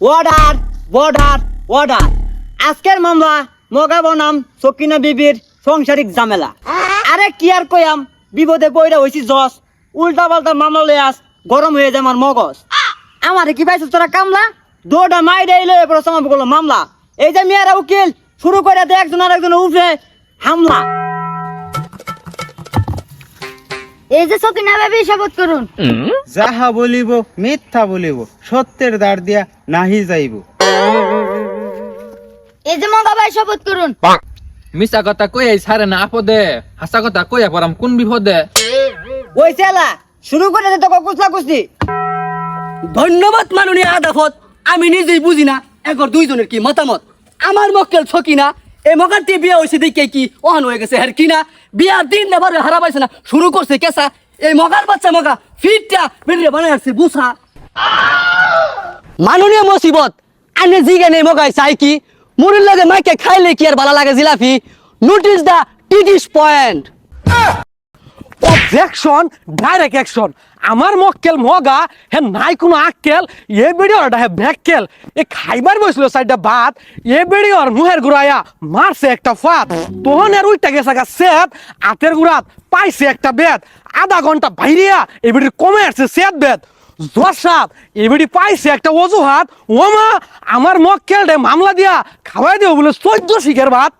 Order border order আজকের মামলা মগা বনাম সকিনা বিবির সংসারিক ঝামেলা। আরে কি আর কয়াম বিপদে পয়রা হইছি জস উল্টা পাল্টা মামলা লয়ে আস গরম হয়ে যায় আমার মগজ। আমারে কি পাইছিস তোরা কামলা? দৌড়া মাই দেইলে এরপর সমাপ করল মামলা। এই যে মেয়েরা উকিল, শুরু করে দে একজন আর একজন উঠে হামলা। এই যে সকিনা ভাবি শপথ করুন। যাহা বলিব মিথ্যা বলিব সত্যের দ্বার দিয়া নাহি যাইব। এই যে মগা ভাই শপথ করুন। মিছা কথা কই এই সারে না আপদে হাসা কথা কইয়া পড়াম কোন বিপদে? ওই চেলা শুরু করে দে তোকে কুচলা কুচলি। ধন্যবাদ মাননীয় আদাফত আমি নিজেই বুঝি না একর দুইজনের কি মতামত? আমার মক্কেল ছকিনা এই মকারটি বিয়া হয়েছে দেখে কি অহন হয়ে গেছে আর কিনা বিয়ার দিন নেবার হারা পাইছে না, শুরু করছে কেসা এই মগার বাচ্চা মগা ফিটটা বেরিয়ে বানায় আসছে বুসা। মাননীয় মুসিবত, আনে জিগে নেই মগাই চাই কি? মুরির লাগে মাইকে খাইলে কি আর ভালো লাগে জিলাপি? নোটিস দা টিটিস পয়েন্ট অবজেকশন ডাইরেক্ট অ্যাকশন আমার মক্কেল মগা হে নাই কোনো আক্কেল এ বেড়ি ওরটা হে ব্যাককেল। এ খাইবার বসছিল সাইডটা ভাত এ বেড়ি ওর মুহের গুড়াইয়া মারছে একটা ফাত তখন এর উইটা গেছে গা সেত আতের গুড়াত পাইছে একটা বেদ। আধা ঘণ্টা বাইরিয়া এ বেড়ির কমে আসছে সেত বেদ। জসাত এ বেড়ি পাইছে একটা অজুহাত। ওমা আমার মক্কেল রে মামলা দিয়া খাওয়াই দেবো বলে চোদ্দ শিখের ভাত।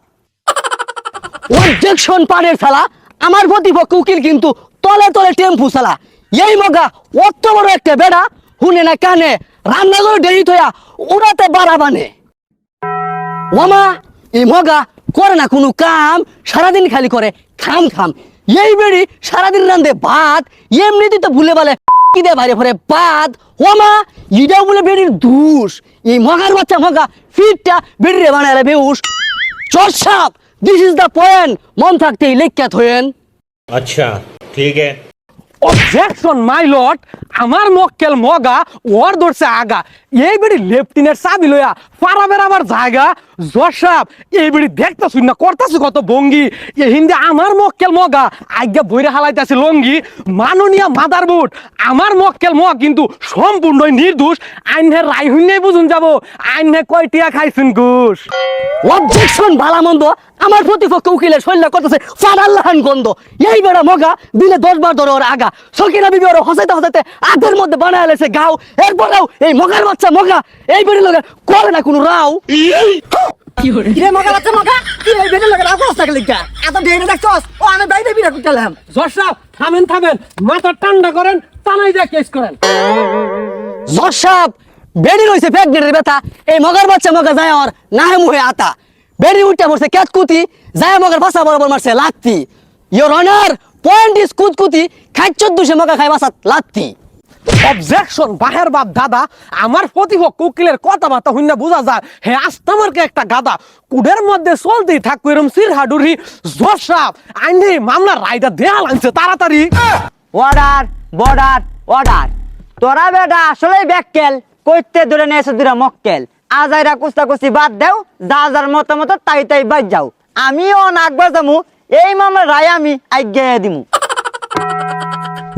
অবজেকশন পানের ছালা আমার প্রতিপক্ষ উকিল কিন্তু তলে তলে টেম্পু চালা। এই মগা অত বড় একটা বেড়া হুনে না কানে রান্না করে দেরি থয়া উড়াতে বাড়া বানে। ওমা, এই মগা করে না কোনো কাম, সারাদিন খালি করে খাম খাম। এই বেড়ি সারাদিন রান্ধে ভাত এমনিতে তো ভুলে বলে কি দে বাইরে ভরে ভাত। ওমা ইটাও বলে বেড়ির দুষ। এই মগার বাচ্চা মগা ফিটটা বেড়িরে বানালে বেউস। চর্ষাপ দিস ইজ দা পয়েন্ট মন থাকতেই লেখ্যাত হয়েন আচ্ছা ঠিক আছে। অবজেকশন মাই লর্ড আমার মক্কেল মগা ওর ধরছে আগা। এই বেড়ি লেফটিনের চাবি লয়া পারাবের আমার জায়গা। জসাব এই বেড়ি দেখতাছুন না করতাছু কত ভঙ্গি এই হিন্দি আমার মক্কেল মগা আজ্ঞা বইরে হালাইতাছে লঙ্গি। মাননীয় মাদার বুট আমার মক্কেল মগ কিন্তু সম্পূর্ণই নির্দোষ। আইনে রাই হইনে বুঝুন যাব। আইনে কয়টিয়া খাইছেন ঘুষ। অবজেকশন ভালা মন্দ আমার প্রতিপক্ষ উকিলের শৈল্য করতেছে ফারাল্লাহান গন্ধ। এই বেড়া মগা দিলে দশ বার ধরে ওর আগা। সকিনা বিবি ওর হসাইতে হসাইতে আগের মধ্যে বানায় আলেছে গাও। এরপরেও এই মগার বাচ্চা মগা এই বেড়ে লোকের করে না কোনো রাও। কিরে মগা বাচ্চা মগা? কি এই বেটে লাগে রাখো থাকলে লিখা? এত বেড়ে দেখছস? ও আমি বাইরে বিরা করতেলাম জসাব থামেন থামেন। মাথা ঠান্ডা করেন তানাই যা কেস করেন। জসাব বেড়ি রয়েছে প্রেগনেন্টের ব্যথা। এই মগার বাচ্চা মগা যায় আর নাহে মুহে আতা। বেড়ি উঠতে পড়ছে ক্যাতকুতি যায় মগার বাসা বরাবর মারছে লাত্তি। ইয়োর অনার পয়েন্ট ইস কুতকুতি খাই চোদ্দশে মগা খাই বাসাত লাত্তি। অবজেকশন বাহের বাপ, দাদা। আমার প্রতিপক্ষ উকিলের কথাবার্তা হইনা বোঝা যায়, হে আস্তামারকে একটা গাদা কুডের মধ্যে চলতেই থাকব এরম সির হাডুরি জসাব আইনে মামলার রায়টা দেয়া লাগছে তাড়াতাড়ি। অর্ডার বর্ডার অর্ডার তোরা বেটা আসলে ব্যাককেল, কইতে ধরে নিয়েছে দুরা মক্কেল। আজাইরা কুস্তা কুস্তি বাদ দেও, যা যার মতামত তাই তাই বাদ যাও। আমিও নাকবা যামু এই মামলা রায় আমি আজ্ঞা দিমু।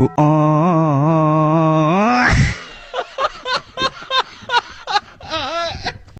Ooh, ah.